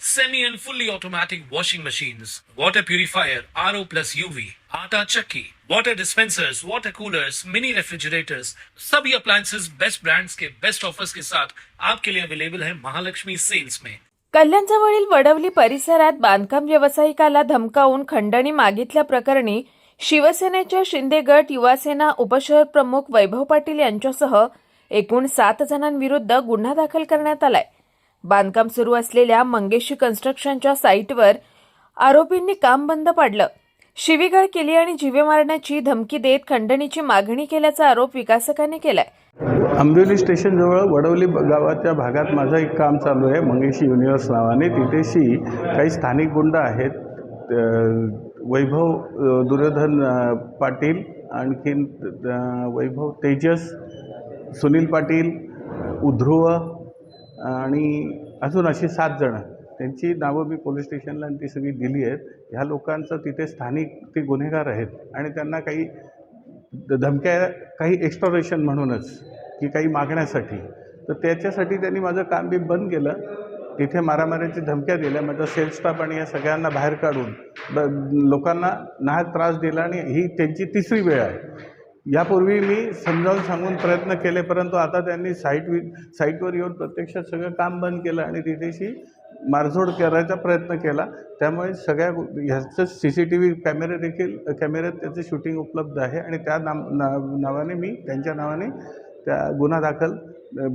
semi and fully automatic washing machines, water purifier, RO plus UV, आटा चक्की, water dispensers, water coolers, mini refrigerators, सभी appliances best brands के best offers के साथ आपके लिए अवेलेबल है महालक्ष्मी सेल्स में कल्याणजवळील वडवली परिसरात बांधकाम व्यावसायिकाला धमकावून खंडणी मागितल्या प्रकरणी शिवसेनेच्या शिंदे गट युवासेना उपशहर प्रमुख वैभव पाटील यांच्यासह एकूण सात जणांविरुद्ध गुन्हा दाखल करण्यात आलाय. बांधकाम सुरू असलेल्या मंगेशी कन्स्ट्रक्शनच्या साईटवर आरोपींनी काम बंद पाडलं. शिवीगाळ केली आणि जीवे मारण्याची धमकी देत खंडणीची मागणी केल्याचा आरोप विकासकांनी केलाय. आंबिवली स्टेशनजवळ वडवली गावाच्या भागात माझं एक काम चालू आहे. मंगेशी युनिव्हर्स नावाने तिथेशी काही स्थानिक गुंड आहेत. वैभव दुर्योधन पाटील आणखीन वैभव तेजस सुनील पाटील उध्रुव आणि अजून अशी सात जणं त्यांची नावं मी पोलीस स्टेशनला आणि ती सगळी दिली आहेत. ह्या लोकांचं तिथे स्थानिक ते गुन्हेगार आहेत आणि त्यांना काही धमक्या काही एक्स्टॉरेशन म्हणूनच की काही मागण्यासाठी. तर त्याच्यासाठी त्यांनी माझं काम बी बंद केलं. तिथे मारामाऱ्याची धमक्या दिल्या. माझा सेल्स स्टाफ आणि या सगळ्यांना बाहेर काढून ब लोकांना नाहक त्रास दिला आणि ही त्यांची तिसरी वेळ आहे. यापूर्वी मी समजावून सांगून प्रयत्न केले परंतु आता त्यांनी साईट वि साईटवर येऊन प्रत्यक्षात सगळं काम बंद केलं आणि तिथेशी मारझोड करायचा प्रयत्न केला. त्यामुळे सगळ्या ह्याचं सी सी टी व्ही कॅमेरे देखील कॅमेऱ्यात त्याचं शूटिंग उपलब्ध आहे आणि त्या नाम ना- नावाने मी त्यांच्या नावाने त्या गुन्हा दाखल अ,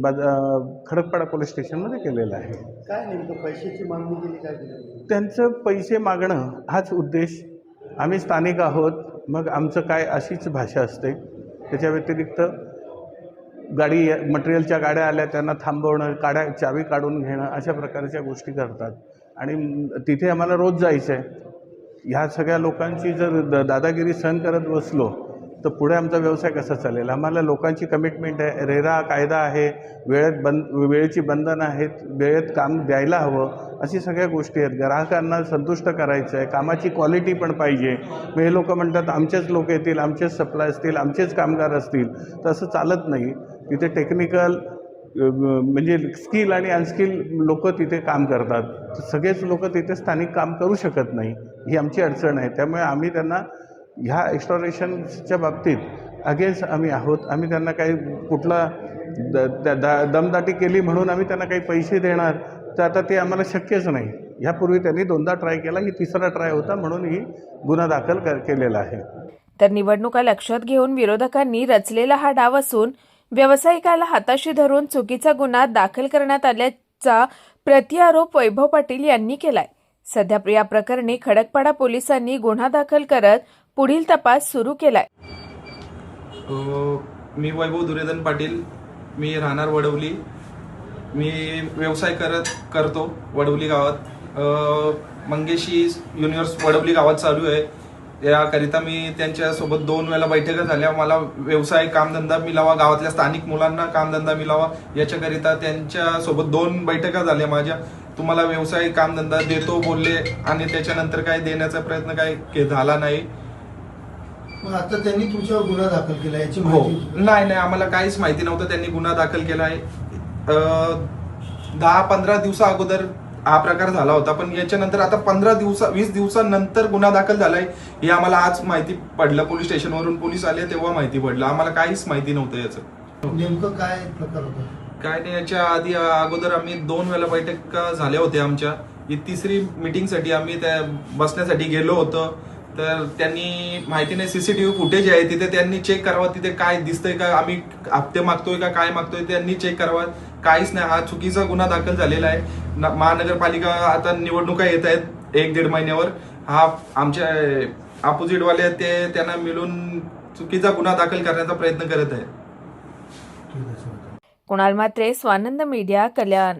खडकपाडा पोलीस स्टेशनमध्ये केलेला आहे. काय नेमकं पैशाची मागणी केली काय त्यांचं पैसे मागणं हाच उद्देश. आम्ही स्थानिक आहोत. मग आमचं काय अशीच भाषा असते. त्याच्या व्यतिरिक्त गाडी मटेरियलच्या गाड्या आल्या त्यांना थांबवणं काड्या चावी काढून घेणं अशा प्रकारच्या गोष्टी करतात. आणि तिथे आम्हाला रोज जायचं आहे ह्या सगळ्या लोकांची जर द दादागिरी सहन करत बसलो तर पुढे आमचा व्यवसाय कसा चालेल? आम्हाला लोकांची कमिटमेंट आहे. रेरा कायदा आहे. वेळेत बंद वेळेची बंधनं आहेत. वेळेत काम द्यायला हवं. अशी सगळ्या गोष्टी आहेत. ग्राहकांना संतुष्ट करायचं आहे. कामाची क्वालिटी पण पाहिजे. मग हे लोकं म्हणतात आमचेच लोक येतील आमचेच सप्लाय असतील आमचेच कामगार असतील. तर असं चालत नाही. तिथे टेक्निकल म्हणजे स्किल आणि अनस्किल लोक तिथे काम करतात. सगळेच लोक तिथे स्थानिक काम करू शकत नाही. ही आमची अडचण आहे. त्यामुळे आम्ही त्यांना ह्या एक्स्टॉरेशनच्या बाबतीत अगेन्स्ट आम्ही आहोत. आम्ही त्यांना काही कुठला द त्या दा दमदाटी केली म्हणून आम्ही त्यांना काही पैसे देणार तर आता ते आम्हाला शक्यच नाही. ह्यापूर्वी त्यांनी दोनदा ट्राय केला ही तिसरा ट्राय होता म्हणून ही गुन्हा दाखल कर केलेला आहे. तर निवडणुका लक्षात घेऊन विरोधकांनी रचलेला हा डाव असून व्यावसायिकाला हाताशी धरून चुकीचा गुन्हा दाखल करण्यात आल्याचा प्रतिआरोप वैभव पाटील यांनी केलाय. सध्या या प्रकरणी खडकपाडा पोलिसांनी गुन्हा दाखल करत पुढील तपास सुरू केलाय. मी वैभव दुर्योधन पाटील मी राहणार वडवली. मी व्यवसाय करत करतो वडवली गावात. मंगेशी युनिव्हर्स वडवली गावात चालू आहे. याकरिता मी त्यांच्यासोबत दोन वेळा बैठका झाल्या. मला व्यवसाय कामधंदा मिळावा गावातल्या स्थानिक मुलांना कामधंदा मिळावा याच्याकरिता त्यांच्यासोबत दोन बैठका झाल्या माझ्या. तुम्हाला व्यवसाय कामधंदा देतो बोलले आणि त्याच्यानंतर काय देण्याचा प्रयत्न काय झाला नाही. मग आता त्यांनी तुमच्यावर गुन्हा दाखल केला याची हो. माहिती नाही नाही आम्हाला काहीच माहिती नव्हतं त्यांनी गुन्हा दाखल केला आहे. अं, दहा पंधरा दिवसा अगोदर हा प्रकार झाला होता पण याच्यानंतर आता पंधरा दिवसा वीस दिवसानंतर गुन्हा दाखल झालाय हे आम्हाला आज माहिती पडलं. पोलीस स्टेशनवरून पोलीस आले तेव्हा माहिती पडलं. आम्हाला काहीच माहिती नव्हतं याचं. नेमकं काय प्रकार होता? काय नाही याच्या आधी अगोदर आम्ही दोन वेळा बैठक झाल्या होत्या आमच्या. ही तिसरी मीटिंगसाठी आम्ही त्या बसण्यासाठी गेलो होतो. तर त्यांनी माहिती नाही सीसीटीव्ही फुटेज आहे तिथे त्यांनी चेक करावं तिथे काय दिसतंय का आम्ही हप्ते मागतोय का काय मागतोय त्यांनी चेक करावं. काहीच नाही हा चुकीचा गुन्हा दाखल झालेला आहे. महानगरपालिका आता निवडणुका येत आहेत एक दीड महिन्यावर. हा आमच्या अपोजिटवाले आहेत ते त्यांना मिळून चुकीचा गुन्हा दाखल करण्याचा प्रयत्न करत आहे. कुणाल मात्रे स्वानंद मीडिया कल्याण.